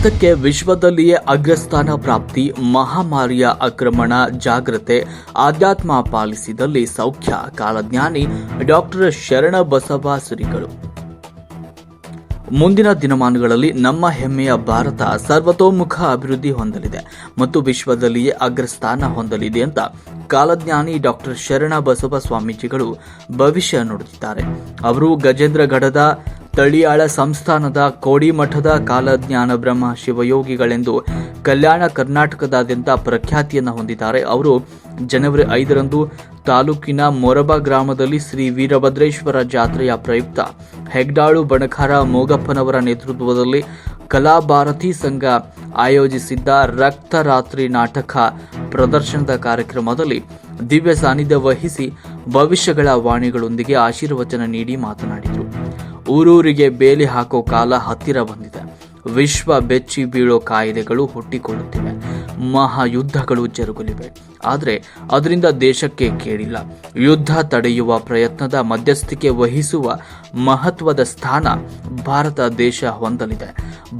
ಭಾರತಕ್ಕೆ ವಿಶ್ವದಲ್ಲಿಯೇ ಅಗ್ರಸ್ಥಾನ ಪ್ರಾಪ್ತಿ, ಮಹಾಮಾರಿಯ ಆಕ್ರಮಣ, ಜಾಗ್ರತೆ, ಆಧ್ಯಾತ್ಮ ಪಾಲಿಸಿದಲ್ಲಿ ಸೌಖ್ಯ, ಕಾಲಜ್ಞಾನಿ ಡಾಕ್ಟರ್ ಶರಣ ಬಸವ ಶ್ರೀಗಳು ಮುಂದಿನ ದಿನಮಾನಗಳಲ್ಲಿ ನಮ್ಮ ಹೆಮ್ಮೆಯ ಭಾರತ ಸರ್ವತೋಮುಖ ಅಭಿವೃದ್ಧಿ ಹೊಂದಲಿದೆ ಮತ್ತು ವಿಶ್ವದಲ್ಲಿಯೇ ಅಗ್ರಸ್ಥಾನ ಹೊಂದಲಿದೆ ಅಂತ ಕಾಲಜ್ಞಾನಿ ಡಾಕ್ಟರ್ ಶರಣ ಬಸವ ಸ್ವಾಮೀಜಿಗಳು ಭವಿಷ್ಯ ನೋಡುತ್ತಿದ್ದಾರೆ ಅವರು ಗಜೇಂದ್ರಗಢದ ತಳಿಯಾಳ ಸಂಸ್ಥಾನದ ಕೋಡಿಮಠದ ಕಾಲಜ್ಞಾನ ಬ್ರಹ್ಮ ಶಿವಯೋಗಿಗಳೆಂದು ಕಲ್ಯಾಣ ಕರ್ನಾಟಕದಾದ್ಯಂತ ಪ್ರಖ್ಯಾತಿಯನ್ನು ಹೊಂದಿದ್ದಾರೆ. ಅವರು ಜನವರಿ ಐದರಂದು ತಾಲೂಕಿನ ಮೊರಬ ಗ್ರಾಮದಲ್ಲಿ ಶ್ರೀ ವೀರಭದ್ರೇಶ್ವರ ಜಾತ್ರೆಯ ಪ್ರಯುಕ್ತ ಹೆಗ್ಡಾಳು ಬಣಕಾರ ಮೋಗಪ್ಪನವರ ನೇತೃತ್ವದಲ್ಲಿ ಕಲಾಭಾರತಿ ಸಂಘ ಆಯೋಜಿಸಿದ್ದ ರಕ್ತರಾತ್ರಿ ನಾಟಕ ಪ್ರದರ್ಶನದ ಕಾರ್ಯಕ್ರಮದಲ್ಲಿ ದಿವ್ಯ ಸಾನ್ನಿಧ್ಯ ವಹಿಸಿ ಭವಿಷ್ಯಗಳ ವಾಣಿಗಳೊಂದಿಗೆ ಆಶೀರ್ವಚನ ನೀಡಿ ಮಾತನಾಡಿದರು. ಊರೂರಿಗೆ ಬೇಲಿ ಹಾಕೋ ಕಾಲ ಹತ್ತಿರ ಬಂದಿದೆ. ವಿಶ್ವ ಬೆಚ್ಚಿ ಬೀಳೋ ಕಾಯಿಲೆಗಳು ಹುಟ್ಟಿಕೊಳ್ಳುತ್ತಿವೆ. ಮಹಾಯುದ್ಧಗಳು ಜರುಗಲಿವೆ. ಆದರೆ ಅದರಿಂದ ದೇಶಕ್ಕೆ ಕೇಳಿಲ್ಲ. ಯುದ್ಧ ತಡೆಯುವ ಪ್ರಯತ್ನದ ಮಧ್ಯಸ್ಥಿಕೆ ವಹಿಸುವ ಮಹತ್ವದ ಸ್ಥಾನ ಭಾರತ ದೇಶ ಹೊಂದಲಿದೆ.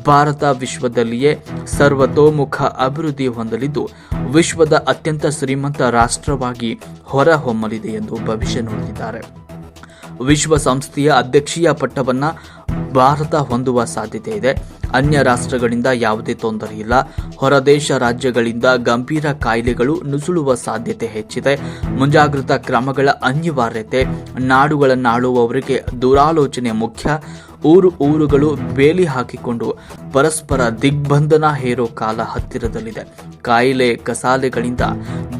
ಭಾರತ ವಿಶ್ವದಲ್ಲಿಯೇ ಸರ್ವತೋಮುಖ ಅಭಿವೃದ್ಧಿ ಹೊಂದಲಿದ್ದು, ವಿಶ್ವದ ಅತ್ಯಂತ ಶ್ರೀಮಂತ ರಾಷ್ಟ್ರವಾಗಿ ಹೊರಹೊಮ್ಮಲಿದೆ ಎಂದು ಭವಿಷ್ಯ ನುಡಿದಿದ್ದಾರೆ. ವಿಶ್ವಸಂಸ್ಥೆಯ ಅಧ್ಯಕ್ಷೀಯ ಪಟ್ಟವನ್ನು ಭಾರತ ಹೊಂದುವ ಸಾಧ್ಯತೆ ಇದೆ. ಅನ್ಯ ರಾಷ್ಟ್ರಗಳಿಂದ ಯಾವುದೇ ತೊಂದರೆ ಇಲ್ಲ. ಹೊರದೇಶ ರಾಜ್ಯಗಳಿಂದ ಗಂಭೀರ ಕಾಯಿಲೆಗಳು ನುಸುಳುವ ಸಾಧ್ಯತೆ ಹೆಚ್ಚಿದೆ. ಮುಂಜಾಗ್ರತಾ ಕ್ರಮಗಳ ಅನಿವಾರ್ಯತೆ, ನಾಡುಗಳನ್ನಾಳುವವರಿಗೆ ದುರಾಲೋಚನೆ ಮುಖ್ಯ. ಊರು ಊರುಗಳು ಬೇಲಿ ಹಾಕಿಕೊಂಡು ಪರಸ್ಪರ ದಿಗ್ಬಂಧನ ಹೇರೋ ಕಾಲ ಹತ್ತಿರದಲ್ಲಿದೆ. ಕಾಯಿಲೆ ಕಸಾಲೆಗಳಿಂದ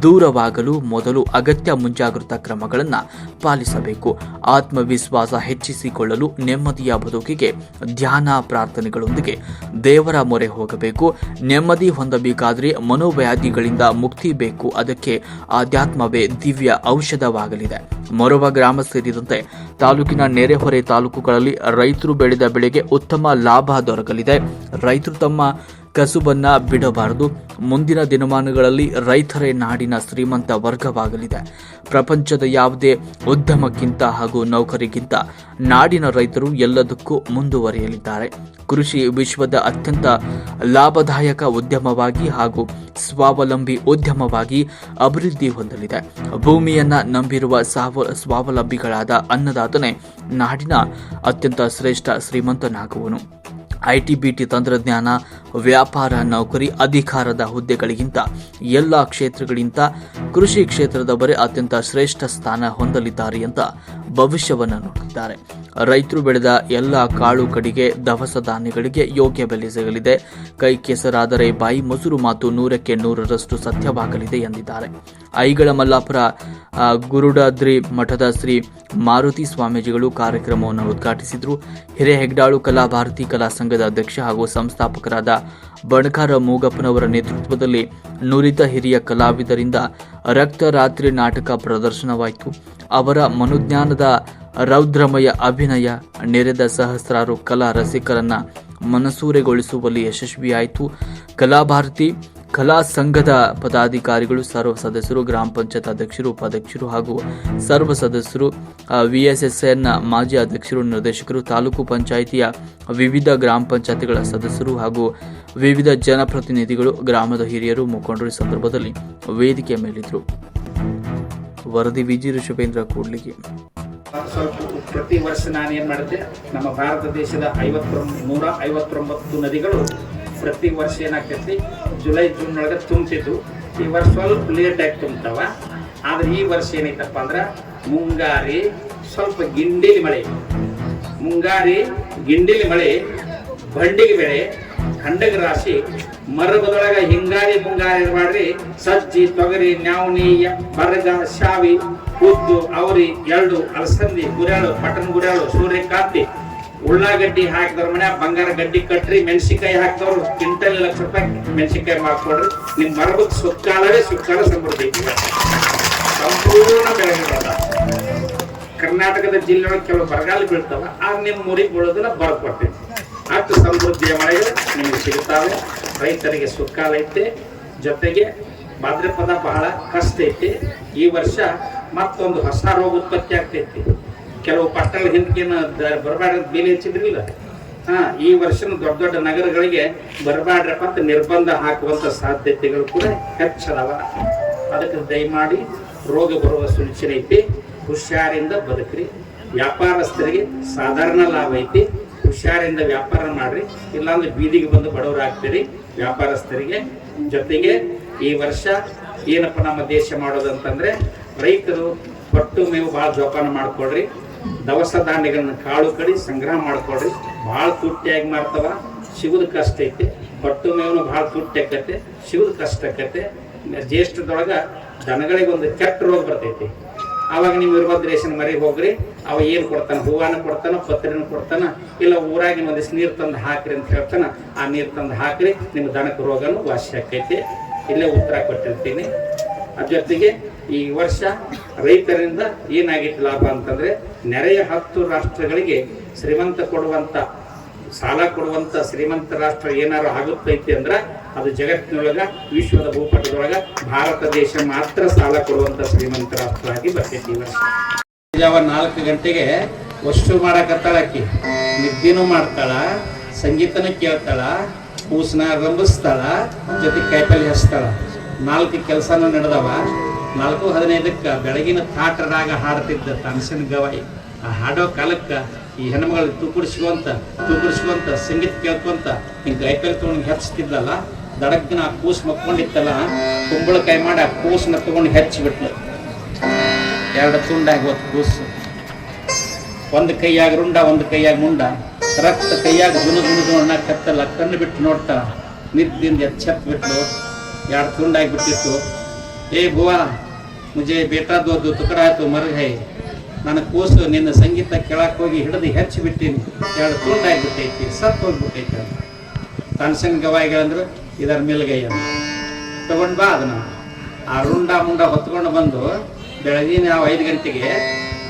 ದೂರವಾಗಲು ಮೊದಲು ಅಗತ್ಯ ಮುಂಜಾಗ್ರತಾ ಕ್ರಮಗಳನ್ನು ಪಾಲಿಸಬೇಕು. ಆತ್ಮವಿಶ್ವಾಸ ಹೆಚ್ಚಿಸಿಕೊಳ್ಳಲು ನೆಮ್ಮದಿಯ ಬದುಕಿಗೆ ಧ್ಯಾನ ಪ್ರಾರ್ಥನೆಗಳೊಂದಿಗೆ ದೇವರ ಮೊರೆ ಹೋಗಬೇಕು. ನೆಮ್ಮದಿ ಹೊಂದಬೇಕಾದರೆ ಮನೋವ್ಯಾಧಿಗಳಿಂದ ಮುಕ್ತಿ ಬೇಕು. ಅದಕ್ಕೆ ಆಧ್ಯಾತ್ಮವೇ ದಿವ್ಯ ಔಷಧವಾಗಲಿದೆ. ಮೊರವ ಗ್ರಾಮ ಸೇರಿದಂತೆ ತಾಲೂಕಿನ ನೆರೆಹೊರೆ ತಾಲೂಕುಗಳಲ್ಲಿ ರೈತರು ಬೆಳೆದ ಬೆಳೆಗೆ ಉತ್ತಮ ಲಾಭ ದೊರಕಲಿದೆ. ರೈತರು ತಮ್ಮ ಕಸುಬನ್ನ ಬಿಡಬಾರದು. ಮುಂದಿನ ದಿನಮಾನಗಳಲ್ಲಿ ರೈತರೇ ನಾಡಿನ ಶ್ರೀಮಂತ ವರ್ಗವಾಗಲಿದೆ. ಪ್ರಪಂಚದ ಯಾವುದೇ ಉದ್ಯಮಕ್ಕಿಂತ ಹಾಗೂ ನೌಕರಿಗಿಂತ ನಾಡಿನ ರೈತರು ಎಲ್ಲದಕ್ಕೂ ಮುಂದುವರಿಯಲಿದ್ದಾರೆ. ಕೃಷಿ ವಿಶ್ವದ ಅತ್ಯಂತ ಲಾಭದಾಯಕ ಉದ್ಯಮವಾಗಿ ಹಾಗೂ ಸ್ವಾವಲಂಬಿ ಉದ್ಯಮವಾಗಿ ಅಭಿವೃದ್ಧಿ ಹೊಂದಲಿದೆ. ಭೂಮಿಯನ್ನ ನಂಬಿರುವ ಸಾವ, ಸ್ವಾವಲಂಬಿಗಳಾದ ಅನ್ನದಾತನೇ ನಾಡಿನ ಅತ್ಯಂತ ಶ್ರೇಷ್ಠ ಶ್ರೀಮಂತನಾಗುವನು. ಐಟಿ ಬಿಟಿ ತಂತ್ರಜ್ಞಾನ, ವ್ಯಾಪಾರ, ನೌಕರಿ, ಅಧಿಕಾರದ ಹುದ್ದೆಗಳಿಗಿಂತ ಎಲ್ಲ ಕ್ಷೇತ್ರಗಳಿಗಿಂತ ಕೃಷಿ ಕ್ಷೇತ್ರದವರೇ ಅತ್ಯಂತ ಶ್ರೇಷ್ಠ ಸ್ಥಾನ ಹೊಂದಲಿದ್ದಾರೆ ಅಂತ ಭವಿಷ್ಯವನ್ನು ನೋಡಿದ್ದಾರೆ ರೈತರು ಬೆಳೆದ ಎಲ್ಲ ಕಾಳು ಕಡಿಗೆ, ದವಸ ಧಾನ್ಯಗಳಿಗೆ ಯೋಗ್ಯ ಬೆಲೆ ಸಿಗಲಿದೆ. ಕೈ ಕೆಸರಾದರೆ ಬಾಯಿ ಮೊಸರು ಮಾತು ನೂರಕ್ಕೆ ನೂರರಷ್ಟು ಸತ್ಯವಾಗಲಿದೆ ಎಂದಿದ್ದಾರೆ. ಐಗಳ ಮಲ್ಲಾಪುರ ಗುರುಡಾದ್ರಿ ಮಠದ ಶ್ರೀ ಮಾರುತಿ ಸ್ವಾಮೀಜಿಗಳು ಕಾರ್ಯಕ್ರಮವನ್ನು ಉದ್ಘಾಟಿಸಿದರು. ಹಿರೇಹೆಗ್ಡಾಳು ಕಲಾ ಭಾರತಿ ಕಲಾ ಸಂಘದ ಅಧ್ಯಕ್ಷ ಹಾಗೂ ಸಂಸ್ಥಾಪಕರಾದ ಬಣಕಾರ ಮೂಗಪ್ಪನವರ ನೇತೃತ್ವದಲ್ಲಿ ನುರಿತ ಹಿರಿಯ ಕಲಾವಿದರಿಂದ ರಕ್ತರಾತ್ರಿ ನಾಟಕ ಪ್ರದರ್ಶನವಾಯಿತು. ಅವರ ಮನೋಜ್ಞಾನದ ರೌದ್ರಮಯ ಅಭಿನಯ ನೆರೆದ ಸಹಸ್ರಾರು ಕಲಾ ರಸಿಕರನ್ನ ಮನಸೂರೆಗೊಳಿಸುವಲ್ಲಿ ಯಶಸ್ವಿಯಾಯಿತು. ಕಲಾಭಾರತಿ ಕಲಾ ಸಂಘದ ಪದಾಧಿಕಾರಿಗಳು, ಸರ್ವ ಸದಸ್ಯರು, ಗ್ರಾಮ ಪಂಚಾಯತ್ ಅಧ್ಯಕ್ಷರು, ಉಪಾಧ್ಯಕ್ಷರು ಹಾಗೂ ಸರ್ವ ಸದಸ್ಯರು ವಿಎಸ್ಎಸ್ಎನ್ ಮಾಜಿ ಅಧ್ಯಕ್ಷರು, ನಿರ್ದೇಶಕರು, ತಾಲೂಕು ಪಂಚಾಯಿತಿಯ ವಿವಿಧ ಗ್ರಾಮ ಪಂಚಾಯತ್ಗಳ ಸದಸ್ಯರು ಹಾಗೂ ವಿವಿಧ ಜನಪ್ರತಿನಿಧಿಗಳು, ಗ್ರಾಮದ ಹಿರಿಯರು ಮುಖಂಡರು ಸಂದರ್ಭದಲ್ಲಿ ವೇದಿಕೆ ಮೇಲಿದ್ರು ವರದಿ ವಿಜಿ ಋಷಭೇಂದ್ರ ಕೂಡ್ಲಿಗೆ. ಪ್ರತಿ ವರ್ಷ ನಾನು ಏನು ಮಾಡಿದೆ ನಮ್ಮ ಭಾರತ ದೇಶದ ಐವತ್ತೊಂಬ ನೂರ ಐವತ್ತೊಂಬತ್ತು ನದಿಗಳು ಪ್ರತಿ ವರ್ಷ ಏನಾಗ್ತೈತಿ? ಜುಲೈ, ಜೂನ್ ಒಳಗೆ ತುಂಬ್ತಿದ್ವು. ಈ ವರ್ಷ ಸ್ವಲ್ಪ ಲೇಟಾಗಿ ತುಂಬ್ತಾವ. ಆದ್ರೆ ಈ ವರ್ಷ ಏನೈತಪ್ಪ ಅಂದ್ರೆ ಮುಂಗಾರಿ ಸ್ವಲ್ಪ ಗಿಂಡಿಲಿ ಮಳೆ. ಮುಂಗಾರಿ ಗಿಂಡಿಲಿ ಮಳೆ ಬಂಡಿಗೆ ಬೆಳೆ, ಖಂಡಗ ರಾಶಿ ಮರಬದೊಳಗ ಹಿಂಗಾರಿ ಮುಂಗಾರಿ ಮಾಡ್ರಿ. ಸಜ್ಜಿ, ತೊಗರಿ, ನ್ಯಾವಣಿ, ಬರಗ, ಶಾವಿ, ಉದ್ದು, ಅವರಿ, ಎಳ್ಳು, ಅಲಸಂದಿ ಗುರ್ಯಾಳು ಪಟನ್ ಗುರ್ಯಾಳು ಸೂರ್ಯಕಾಂತಿ ಉಳ್ಳಾಗಡ್ಡಿ ಹಾಕಿದವ್ರ ಮನೆ, ಬಂಗಾರ ಗಡ್ಡಿ ಕಟ್ರಿ, ಮೆಣಸಿನ್ಕಾಯಿ ಹಾಕಿದವ್ರು ಕ್ವಿಂಟಲ್ ಲಕ್ಷ ರೂಪಾಯಿ ಮೆಣಸಿನ್ಕಾಯಿ ಮಾಡ್ಕೊಡ್ರಿ ನಿಮ್ ಮರಬಕ್ ಸುತ್ತಾಳವೇ ಸುತ್ತಾಳ ಸಮೃದ್ಧಿ. ಸಂಪೂರ್ಣ ಬೆಳೆಗಳದ ಕರ್ನಾಟಕದ ಜಿಲ್ಲೆಯೊಳಗೆ ಕೆಲವು ಬರಗಾಲ ಬೀಳ್ತಾವ ಆಗ ನಿಮ್ಮ ಊರಿಗೆ ಬೀಳೋದನ್ನ ಬರ್ಕೊಡ್ತೀವಿ. ಅಷ್ಟು ಸಮೃದ್ಧಿಯ ಮಳೆಗಳು ನಿಮಗೆ ಸಿಗುತ್ತಾವೆ ರೈತರಿಗೆ ಸುಕ್ಕಾಲ ಐತೆ. ಜೊತೆಗೆ ಭಾದ್ರಪದ ಬಹಳ ಕಷ್ಟ ಐತಿ. ಈ ವರ್ಷ ಮತ್ತೊಂದು ಹೊಸ ರೋಗ ಉತ್ಪತ್ತಿ ಆಗ್ತೈತಿ. ಕೆಲವು ಪಟ್ಟಣ ಹಿಂದಕ್ಕೇನು ಬರಬಾರ್ದು ಬೇಲಿ ಹಚ್ಚಿದ್ರಿಲ್ಲ. ಹಾ, ಈ ವರ್ಷನ ದೊಡ್ಡ ದೊಡ್ಡ ನಗರಗಳಿಗೆ ಬರಬಾಡ್ರಪ್ಪ ಅಂತ ನಿರ್ಬಂಧ ಹಾಕುವಂತ ಸಾಧ್ಯತೆಗಳು ಕೂಡ ಹೆಚ್ಚದವ. ಅದಕ್ಕೆ ದಯಮಾಡಿ ರೋಗ ಬರುವ ಸೂಚನೆ ಐತಿ. ಹುಷಾರಿಂದ ಬದುಕ್ರಿ. ವ್ಯಾಪಾರಸ್ಥರಿಗೆ ಸಾಧಾರಣ ಲಾಭ ಐತಿ. ಹುಷಾರಿಂದ ವ್ಯಾಪಾರ ಮಾಡ್ರಿ. ಇಲ್ಲಾಂದ್ರೆ ಬೀದಿಗೆ ಬಂದು ಬಡವರಾಗ್ತೀರಿ. ವ್ಯಾಪಾರಸ್ಥರಿಗೆ ಜೊತೆಗೆ ಈ ವರ್ಷ ಏನಪ್ಪ ನಮ್ಮ ದೇಶ ಮಾಡೋದಂತಂದ್ರೆ ರೈತರು ಪಟ್ಟು ಮೇವು ಭಾಳ ಜೋಪಾನ ಮಾಡ್ಕೊಳ್ರಿ. ದವಸ ಧಾನ್ಯಗಳನ್ನ ಕಾಳು ಕಡಿ ಸಂಗ್ರಹ ಮಾಡ್ಕೊಡ್ರಿ ಭಾಳ ತುಟ್ಟಿಯಾಗಿ ಮಾಡ್ತಾವ ಸಿಗುದು ಕಷ್ಟ ಐತೆ. ಪಟ್ಟು ಮೇವನು ಭಾಳ ತುಟ್ಟಿ ಆಕತೆ, ಸಿಗುದು ಕಷ್ಟ ಆಕತೆ. ಜ್ಯೇಷ್ಠದೊಳಗ ದನಗಳಿಗೆ ಒಂದು ಕೆಟ್ಟ ರೋಗ ಬರ್ತೈತಿ. ಆವಾಗ ನೀವು ವೀರಭದ್ರೇಶನ ಮರಿ ಹೋಗ್ರಿ. ಅವ ಏನು ಕೊಡ್ತಾನ, ಹೂವಾನ ಕೊಡ್ತಾನ, ಪತ್ರಿನ ಕೊಡ್ತಾನ, ಇಲ್ಲ ಊರಾಗಿನ ಒಂದಿಷ್ಟು ನೀರು ತಂದು ಹಾಕ್ರಿ ಅಂತ ಹೇಳ್ತಾನ, ಆ ನೀರು ತಂದು ಹಾಕ್ರಿ, ನಿಮ್ಮ ದನಕ ರೋಗನು ವಾಸಿ ಆಕೈತಿ. ಇಲ್ಲೇ ಉತ್ತರ ಕೊಟ್ಟಿರ್ತೀನಿ. ಅದ್ರ ಜೊತೆಗೆ ಈ ವರ್ಷ ರೈತರಿಂದ ಏನಾಗಿತ್ತು ಲಾಭ ಅಂತಂದರೆ ನೆರೆಯ ಹತ್ತು ರಾಷ್ಟ್ರಗಳಿಗೆ ಶ್ರೀಮಂತ ಕೊಡುವಂಥ ಸಾಲ ಕೊಡುವಂಥ ಶ್ರೀಮಂತ ರಾಷ್ಟ್ರ ಏನಾರು ಆಗುತ್ತೈತಿ ಅಂದ್ರೆ ಅದು ಜಗತ್ತಿನೊಳಗೆ, ವಿಶ್ವದ ಭೂಪಟದೊಳಗ ಭಾರತ ದೇಶ ಮಾತ್ರ ಸಾಲ ಕೊಡುವಂಥ ಶ್ರೀಮಂತ ರಾಷ್ಟ್ರ ಆಗಿ ಬರ್ತೈತಿ ಜಾವ ನಾಲ್ಕು ಗಂಟೆಗೆ ವಸ್ತು ಮಾಡಕತ್ತಾಳ ಆಕಿ? ನಿದ್ದೆನೂ ಮಾಡ್ತಾಳ, ಸಂಗೀತನೂ ಕೇಳ್ತಾಳ, ಕೂಸನ ರಂಭಿಸ್ತಾಳ ಜೊತೆ ಕೈಪಲ್ಲಿ ಹಚ್ತಾಳ. ನಾಲ್ಕು ಕೆಲಸನೂ ನಡೆದವ. ನಾಲ್ಕು ಹದಿನೈದಕ್ಕೆ ಬೆಳಗಿನ ತಾಟರಾಗ ಹಾಡ್ತಿದ್ದ ತನಸನ್ ಗವಾಯಿ, ಆ ಹಾಡೋ ಕಾಲಕ್ಕೆ ಈ ಹೆಣ್ಮಗಳು ತೂಕುಡಿಸ್ಕೊಂತ ತೂಕುಡಿಸ್ಕೊಂತ ಸಂಗೀತ ಕೇಳ್ಕೊಂತ ಹಿಂಗೆ ಕೈಪಲ್ಲಿ ತೊಗೊಂಡು ಹೆಚ್ಚಿದ್ಲಲ್ಲ ದಡಕ್ಕಿನ ಆ ಕೂಸ್ ಮಕ್ಕೊಂಡಿತ್ತಲ್ಲ, ಕುಂಬಳಕಾಯಿ ಮಾಡಿ ಆ ಕೂಸನ್ನ ತಗೊಂಡು ಹೆಚ್ಚಿಬಿಟ್ಲು ಎರಡು ತುಂಡಾಗಿ ಒಂದು ಕೂಸು. ಒಂದು ಕೈಯಾಗ ರುಂಡ, ಒಂದು ಕೈಯಾಗ ಮುಂಡ. ರಕ್ತ ಕೈಯಾಗ ಜುನು ಗುಣ ಕತ್ತಲ್ಲ ಕಣ್ಣು ಬಿಟ್ಟು ನೋಡ್ತಾ ನಿದ್ದಿಂದ ಎಚ್ಚೆತ್ ಬಿಟ್ಲು ಎರಡು ತುಂಡಾಗಿ ಬಿಟ್ಟಿತ್ತು. ಏ ಬುವಾ, ಮುಂಜೆ ತುಕಡ ಆಯ್ತು ಮರಗೆ ನನ್ನ ಕೂಸು ನಿನ್ನ ಸಂಗೀತ ಕೇಳಕ್ ಹೋಗಿ ಹಿಡಿದು ಹೆಚ್ಚಿ ಬಿಟ್ಟಿನಿ. ಎರಡು ತುಂಡಾಗಿ ಬಿಟ್ಟೈತಿ ಸತ್ ಹೋಗ್ಬಿಟ್ಟೈತಿ ಅಂತ ತನ್ನ ಸಂಗ ಗವಾಯಿಗಳಂದ್ರು ಇದರ ಮೇಲ್ಗೈ ಅಂತ ತಗೊಂಡ್ ಬಾ ಅದನ್ನ. ಆ ರುಂಡ ಮುಂಡ ಹೊತ್ಕೊಂಡು ಬಂದು ಬೆಳಗಿನ ನಾವು ಐದು ಗಂಟೆಗೆ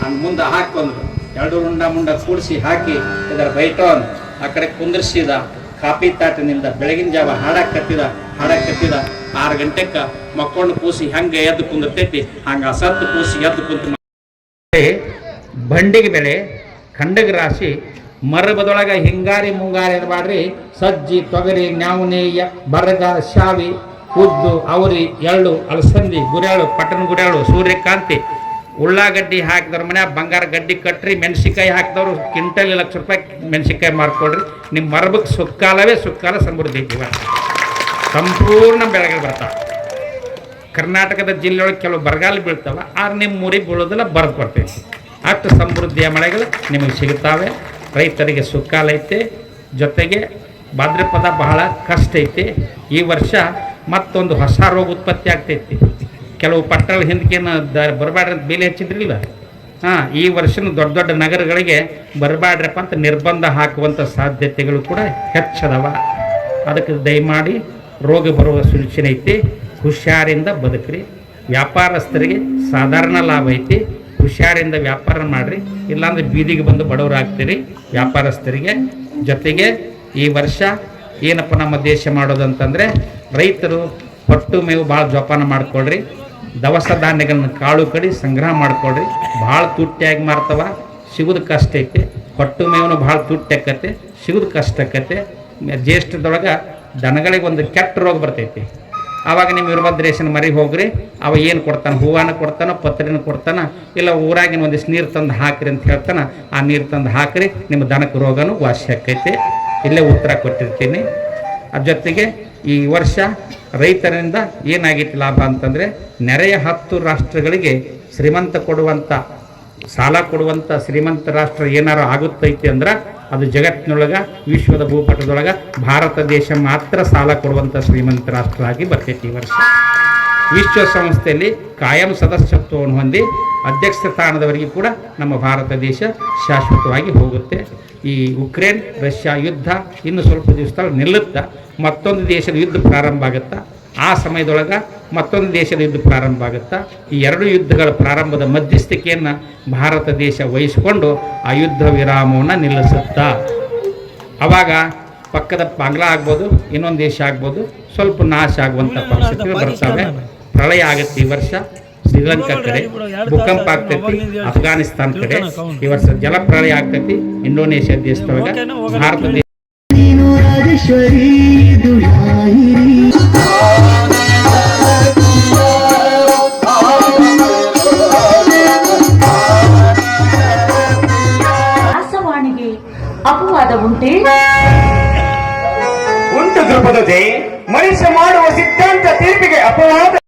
ನನ್ನ ಮುಂದೆ ಹಾಕಿ ಬಂದ್ರು ಎರಡು ರುಂಡ ಮುಂಡ ಕೂಡಿಸಿ ಹಾಕಿ ಇದರ ಬೈಟೋನ್ ಆ ಕಡೆ ಕುಂದಿರ್ಸಿದ. ಕಾಪಿ ತಾಟಿನಿಂದ ಬೆಳಗಿನ ಜಾವ ಹಾಡಕ್ ಕತ್ತಿದ ಹಾಡಕ್ ಕತ್ತಿದ. ಆರು ಗಂಟೆಕ್ಕ ಮಕ್ಕೊಂಡು ಕೂಸಿ ಹೆಂಗೆ ಎದ್ದು ಕುಂದಿರ್ತೈತಿ, ಹಂಗೆ ಅಸತ್ತು ಕೂಸಿ ಎದ್ದು ಕುಂತು ಬಂಡಿಗೆ ಬೆಳೆ ಖಂಡಗ ರಾಶಿ, ಮರಬದೊಳಗ ಹಿಂಗಾರಿ ಮುಂಗಾರಿ ಅನ್ಬಾಡ್ರಿ ಸಜ್ಜಿ, ತೊಗರಿ, ನ್ಯಾವಣಿ, ಯ- ಬರಗ, ಶಾವಿ, ಉದ್ದು, ಅವರಿ, ಎಳ್ಳು, ಅಲಸಂದಿ ಗುರ್ಯಾಳು ಪಟ್ಟಣ ಗುರ್ಯಾಳು ಸೂರ್ಯಕಾಂತಿ, ಉಳ್ಳಾಗಡ್ಡಿ ಹಾಕಿದವ್ರ ಮನೆ ಬಂಗಾರ ಗಡ್ಡಿ ಕಟ್ಟ್ರಿ ಮೆಣಸಿಕಾಯಿ ಹಾಕಿದವ್ರು ಕ್ವಿಂಟಲ್ ಲಕ್ಷ ರೂಪಾಯಿ ಮೆಣಸಿಕಾಯಿ ಮಾರ್ಕೊಡ್ರಿ. ನಿಮ್ಮ ಮರಬಕ್ಕೆ ಸುಕ್ಕಾಲವೇ ಸುಕ್ಕಾಲ ಸಮೃದ್ಧಿ. ಸಂಪೂರ್ಣ ಬೆಳೆಗಳು ಬರ್ತಾವೆ. ಕರ್ನಾಟಕದ ಜಿಲ್ಲೆಯೊಳಗೆ ಕೆಲವು ಬರಗಾಲ ಬೀಳ್ತಾವ ಆದ್ರೆ ನಿಮ್ಮ ಊರಿಗೆ ಬೀಳೋದಿಲ್ಲ ಬರೆದು ಕೊಡ್ತೈತಿ. ಅಷ್ಟು ಸಮೃದ್ಧಿಯ ಮಳೆಗಳು ನಿಮಗೆ ಸಿಗುತ್ತವೆ ರೈತರಿಗೆ ಸುಕ್ಕಾಲ ಐತೆ. ಜೊತೆಗೆ ಭಾದ್ರಪದ ಬಹಳ ಕಷ್ಟ ಐತಿ. ಈ ವರ್ಷ ಮತ್ತೊಂದು ಹೊಸ ರೋಗ ಉತ್ಪತ್ತಿ ಆಗ್ತೈತಿ. ಕೆಲವು ಪಟ್ಟಣ ಹಿಂದಕ್ಕೇನು ದ ಬರಬೇಡ್ರಿ ಅಂತ ಬೇಲಿ ಹಚ್ಚಿದ್ರಿಲ್ಲ? ಹಾಂ, ಈ ವರ್ಷನ ದೊಡ್ಡ ದೊಡ್ಡ ನಗರಗಳಿಗೆ ಬರಬೇಡ್ರಪ್ಪ ಅಂತ ನಿರ್ಬಂಧ ಹಾಕುವಂಥ ಸಾಧ್ಯತೆಗಳು ಕೂಡ ಹೆಚ್ಚದವ. ಅದಕ್ಕೆ ದಯಮಾಡಿ ರೋಗ ಬರುವ ಸೂಚನೆ ಐತಿ. ಹುಷಾರಿಂದ ಬದುಕ್ರಿ. ವ್ಯಾಪಾರಸ್ಥರಿಗೆ ಸಾಧಾರಣ ಲಾಭ ಐತಿ. ಹುಷಾರಿಂದ ವ್ಯಾಪಾರ ಮಾಡ್ರಿ. ಇಲ್ಲಾಂದ್ರೆ ಬೀದಿಗೆ ಬಂದು ಬಡವರಾಗ್ತೀರಿ ವ್ಯಾಪಾರಸ್ಥರಿಗೆ ಜೊತೆಗೆ ಈ ವರ್ಷ ಏನಪ್ಪ ನಮ್ಮ ದೇಶ ಮಾಡೋದಂತಂದರೆ ರೈತರು ಪಟ್ಟು ಮೇವು ಭಾಳ ಜೋಪಾನ ಮಾಡ್ಕೊಳ್ರಿ. ದವಸ ಧಾನ್ಯಗಳನ್ನ ಕಾಳು ಕಡಿ ಸಂಗ್ರಹ ಮಾಡ್ಕೊಳ್ರಿ. ಭಾಳ ತುಟ್ಟಿಯಾಗಿ ಮಾರ್ತವ. ಸಿಗುದು ಕಷ್ಟ ಐತಿ. ಪಟ್ಟು ಮೇವನು ಭಾಳ ತುಟ್ಟಿ ಆಕತೆ ಸಿಗುದು ಕಷ್ಟ ಆಕತೆ ಜ್ಯೇಷ್ಠದೊಳಗೆ ದನಗಳಿಗೆ ಒಂದು ಕೆಟ್ಟ ರೋಗ ಬರ್ತೈತಿ. ಆವಾಗ ನಿಮ್ಮ ವೀರಭದ್ರೇಶನ ಮರಿ ಹೋಗ್ರಿ. ಅವ ಏನು ಕೊಡ್ತಾನೆ? ಹೂವಾನ ಕೊಡ್ತಾನ? ಪತ್ರಿನ ಕೊಡ್ತಾನ? ಇಲ್ಲ ಊರಾಗಿನ ಒಂದಿಷ್ಟು ನೀರು ತಂದು ಹಾಕ್ರಿ ಅಂತ ಹೇಳ್ತಾನ. ಆ ನೀರು ತಂದು ಹಾಕ್ರಿ, ನಿಮ್ಮ ದನಕ್ಕೆ ರೋಗನೂ ವಾಸಿ ಆಕೈತಿ ಇಲ್ಲೇ ಉತ್ತರ ಕೊಟ್ಟಿರ್ತೀನಿ. ಅದ್ರ ಜೊತೆಗೆ ಈ ವರ್ಷ ರೈತರಿಂದ ಏನಾಗಿತ್ತು ಲಾಭ ಅಂತಂದರೆ, ನೆರೆಯ ಹತ್ತು ರಾಷ್ಟ್ರಗಳಿಗೆ ಶ್ರೀಮಂತ ಕೊಡುವಂಥ ಸಾಲ ಕೊಡುವಂಥ ಶ್ರೀಮಂತ ರಾಷ್ಟ್ರ ಏನಾರು ಆಗುತ್ತೈತಿ ಅಂದ್ರೆ ಅದು ಜಗತ್ತಿನೊಳಗ, ವಿಶ್ವದ ಭೂಪಟದೊಳಗ, ಭಾರತ ದೇಶ ಮಾತ್ರ ಸಾಲ ಕೊಡುವಂಥ ಶ್ರೀಮಂತ ರಾಷ್ಟ್ರ ಆಗಿ ಬರ್ತೈತಿ ಈ ವರ್ಷ. ವಿಶ್ವಸಂಸ್ಥೆಯಲ್ಲಿ ಕಾಯಂ ಸದಸ್ಯತ್ವವನ್ನು ಹೊಂದಿ ಅಧ್ಯಕ್ಷ ಸ್ಥಾನದವರೆಗೆ ಕೂಡ ನಮ್ಮ ಭಾರತ ದೇಶ ಶಾಶ್ವತವಾಗಿ ಹೋಗುತ್ತೆ. ಈ ಉಕ್ರೇನ್, ರಷ್ಯಾ ಯುದ್ಧ ಇನ್ನು ಸ್ವಲ್ಪ ದಿವಸದಲ್ಲಿ ನಿಲ್ಲುತ್ತಾ ಮತ್ತೊಂದು ದೇಶದ ಯುದ್ಧ ಪ್ರಾರಂಭ ಆಗುತ್ತಾ, ಆ ಸಮಯದೊಳಗೆ ಮತ್ತೊಂದು ದೇಶದ ಯುದ್ಧ ಪ್ರಾರಂಭ ಆಗುತ್ತಾ? ಈ ಎರಡು ಯುದ್ಧಗಳ ಪ್ರಾರಂಭದ ಮಧ್ಯಸ್ಥಿಕೆಯನ್ನು ಭಾರತ ದೇಶ ವಹಿಸಿಕೊಂಡು ಆ ಯುದ್ಧ ವಿರಾಮವನ್ನು ನಿಲ್ಲಿಸುತ್ತಾ? ಆವಾಗ ಪಕ್ಕದ ಬಾಂಗ್ಲಾ ಆಗ್ಬೋದು ಇನ್ನೊಂದು ದೇಶ ಆಗ್ಬೋದು ಸ್ವಲ್ಪ ನಾಶ ಆಗುವಂಥ ಪರಿಸ್ಥಿತಿಗಳು ಬರ್ತವೆ. ಪ್ರಳಯ ಆಗುತ್ತೆ ಈ ವರ್ಷ. ಶ್ರೀಲಂಕಾ ಕಡೆ ಭೂಕಂಪ ಆಗ್ತೈತಿ ಅಫ್ಘಾನಿಸ್ತಾನ್ ಕಡೆ. ಈ ವರ್ಷ ಜಲಪ್ರಳಯ ಆಗ್ತೈತಿ ಇಂಡೋನೇಷ್ಯಾ ದೇಶದೊಳಗೆ. ಭಾರತ ದೇಶ